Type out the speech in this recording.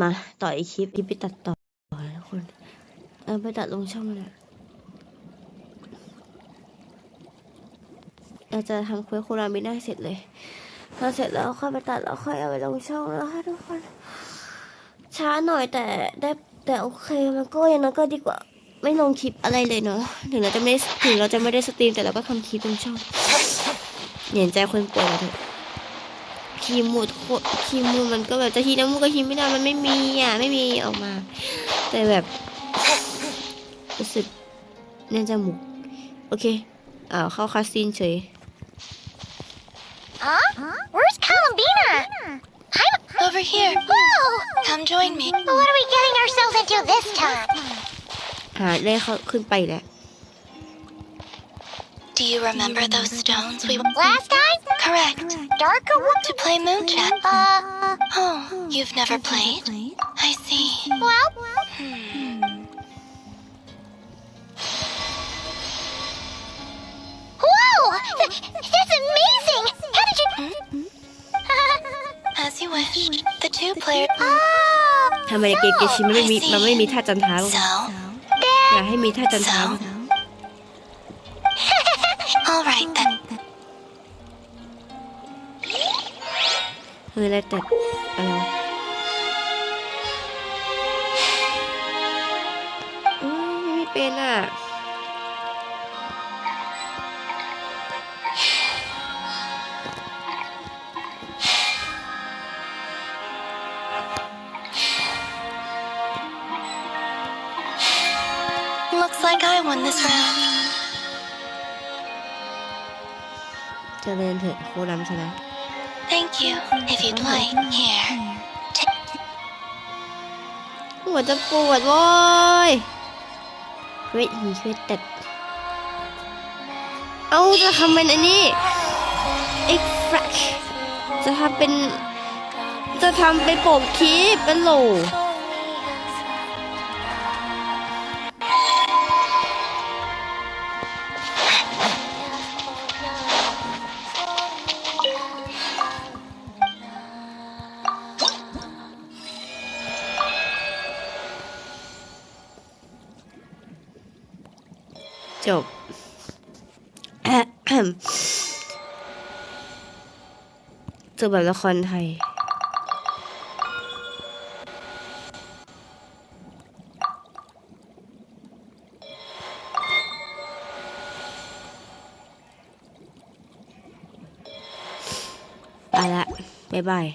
มาต่ออีกคลิปคลิปไปตัดต่อทุกคน เออไปตัดลงช่องเลยเราจะทำเควสโครามิน่าเสร็จเลยพอเสร็จแล้วค่อยไปตัดแล้วค่อยเอาไปลงช่องแล้วค่ะทุกคน ช้าหน่อยแต่ได้แต่โอเคมันก็ยังนั้นก็ดีกว่าไม่ลงคลิปอะไรเลยเนาะถึงเราจะไม่ถึงเราจะไม่ได้สตรีมแต่เราก็ทำคลิปลงช่องเห็นใจคนป่วยเถอะ คีย์มูดโคคีย์มูดมันก็แบบจะฮีน้ำมูกก็ฮีไม่ได้มันไม่มีอะไม่มีออกมา แต่แบบรู้สึกแน่นจมูกโอเคอ้าวเข้าคาสซีนเฉย Huh? Where's Columbina? I'm Over here. Whoa! Come join me. What are we getting ourselves into this time? หาได้เขาขึ้นไปแล้ว Do you remember those stones we Last time? Correct. Darker one? To play Moonshot. Uh, Oh, you've never played? I see. well, Hmm. whoa! Th- That's amazing! How did you... As you wish. The two player. oh! ทำไมในเกมเกชิมันไม่มีมันไม่มีท่าจันท้าบ้าง So, อยากให้มีท่าจันท้าบ้ เฮ้ยแล้วแต่อะไรวะอืมไม่เป็นอะ Looks like I won this round. เจริญเถิดโคดำชนะ Thank you. If you'd like, here. หัวจะปวดโว้ยเวทหีเวทตัดเอาจะทำเป็นอันนี้เอ็กแฟกจะทำเป็น จะทำเป็นโปกคลิปเป็นโหล จบ จบแบบละครไทย ไปละ บ๊ายบาย